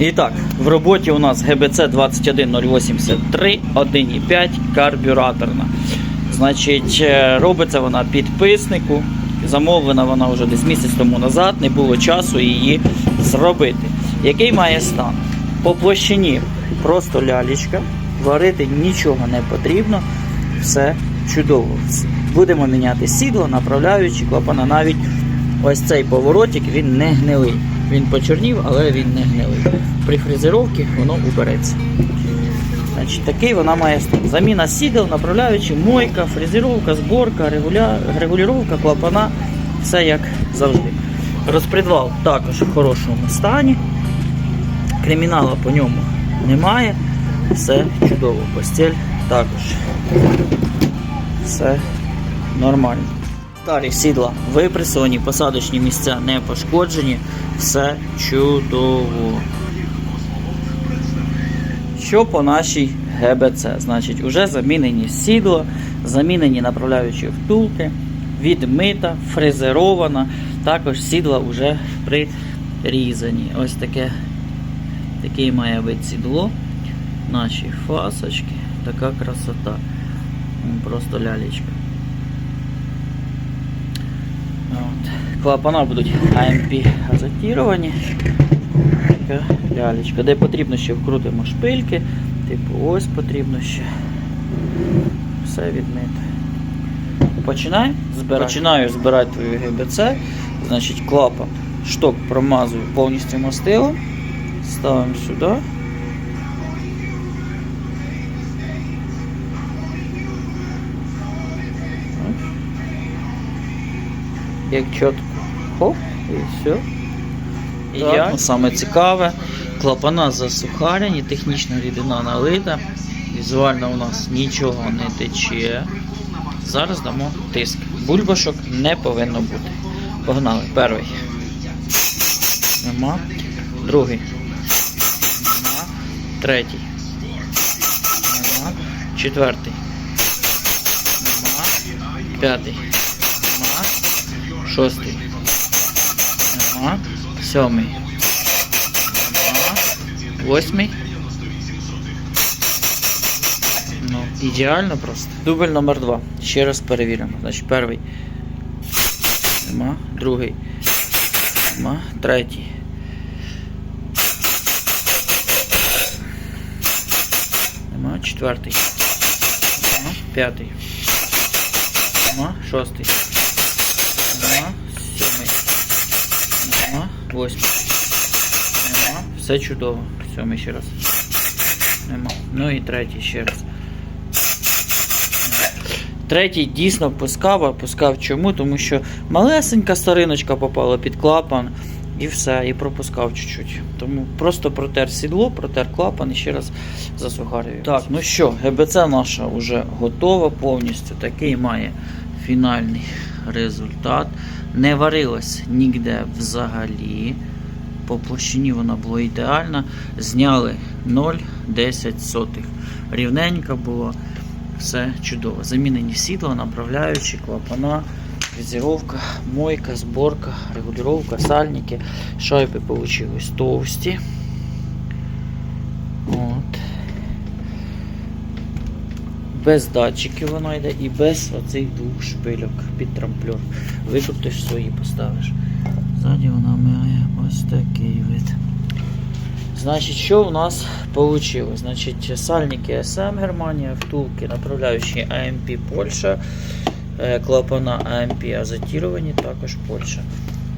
І так, в роботі у нас ГБЦ 21083 1,5 карбюраторна. Значить, е, робиться вона підписнику. Замовлена вона вже десь місяць тому назад, не було часу її зробити. Який має стан? По площині просто лялечка, варити нічого не потрібно, все чудово. Будемо міняти сідло, направляючи клапана. Навіть ось цей поворотик він не гнилий. Він почорнів, але він не гнилий. При фрезеровці воно убереться. Значить, такий вона має стан. Заміна сідел, направляючи, мойка, фрезеровка, зборка, регуля... регулювання клапана, все як завжди. Розпредвал також в хорошому стані. Кримінала по ньому немає. Все чудово. Постіль також. Все нормально. Старі сідла випресовані, посадочні місця не пошкоджені. Все чудово. Що по нашій ГБЦ? Значить, уже замінені сідла, замінені направляючі втулки, відмита, фрезерована. Також сідла вже прирізані. Ось таке, такий має вид сідло. Наші фасочки. Така красота. Просто лялечка. Клапана будуть АМП азотіровані. Така лялечка. Де потрібно ще вкрутимо шпильки. Типу ось потрібно ще. Все відмити. Починаємо збирати. Починаю збирати твою ГБЦ. Значить, клапан. Шток промазую повністю мастилом. Ставимо сюди. Як чітко. Хоп, і все. І Ідеально. Саме цікаве, клапана засухарені, технічна рідина налита. Візуально у нас нічого не тече. Зараз дамо тиск. Бульбашок не повинно бути. Погнали. Перший. Нема. Другий. Нема. Третій. Нема. Четвертий. Нема. П'ятий. Нема. Шостий. Сьомий. Восьмий. Ну, ідеально просто. Дубль номер два. Ще раз перевіримо. Значить, перший. Нема. Другий. Нема. Третій. Нема. Четвертий. Нема. П'ятий. Нема. Шостий. Нема. Сьомий. Нема. Нема. Все чудово. Сьомий ще раз. Нема. Ну і третій ще раз. Третій дійсно пускав, а пускав чому? Тому що малесенька стариночка попала під клапан і все, і пропускав чуть-чуть. Тому просто протер сідло, протер клапан і ще раз засухарюю. Так, ну що, ГБЦ наша вже готова повністю. Такий має фінальний результат. Не варилась ніде взагалі. По площині вона була ідеальна. Зняли 0,10 сотих. Рівненька було, Все чудово. Замінені сідла, направляючі, клапана, фрезеровка, мойка, зборка, регулювання, сальники. Шайби получились товсті. Без датчиків воно йде і без оцих двох шпильок під трамплер. Викрутиш свої, поставиш. Ззаді вона має ось такий вид. Значить, що у нас вийшло? Значить, сальники СМ Германія, втулки, направляючі АМП Польща, е, клапана АМП азотіровані, також Польща.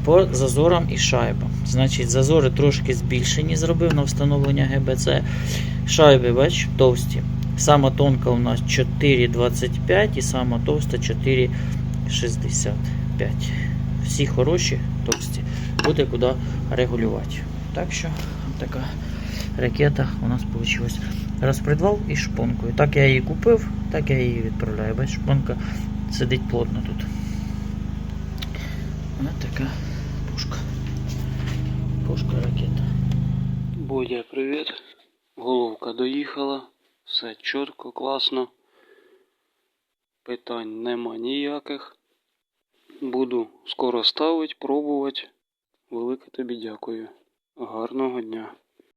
По зазорам і шайбам. Значить, зазори трошки збільшені зробив на встановлення ГБЦ. Шайби, бач, товсті. Сама тонка у нас 4,25 і сама товста 4,65. Всі хороші, товсті. Буде куди регулювати. Так що така ракета у нас вийшла. Розпредвал і шпонкою. Так я її купив, так я її відправляю. Бачиш, шпонка сидить плотно тут. Ось така пушка. Пушка ракета. Бодя, привіт. Головка доїхала. Все чітко, класно. Питань нема ніяких. Буду скоро ставити, пробувати. Велике тобі дякую. Гарного дня.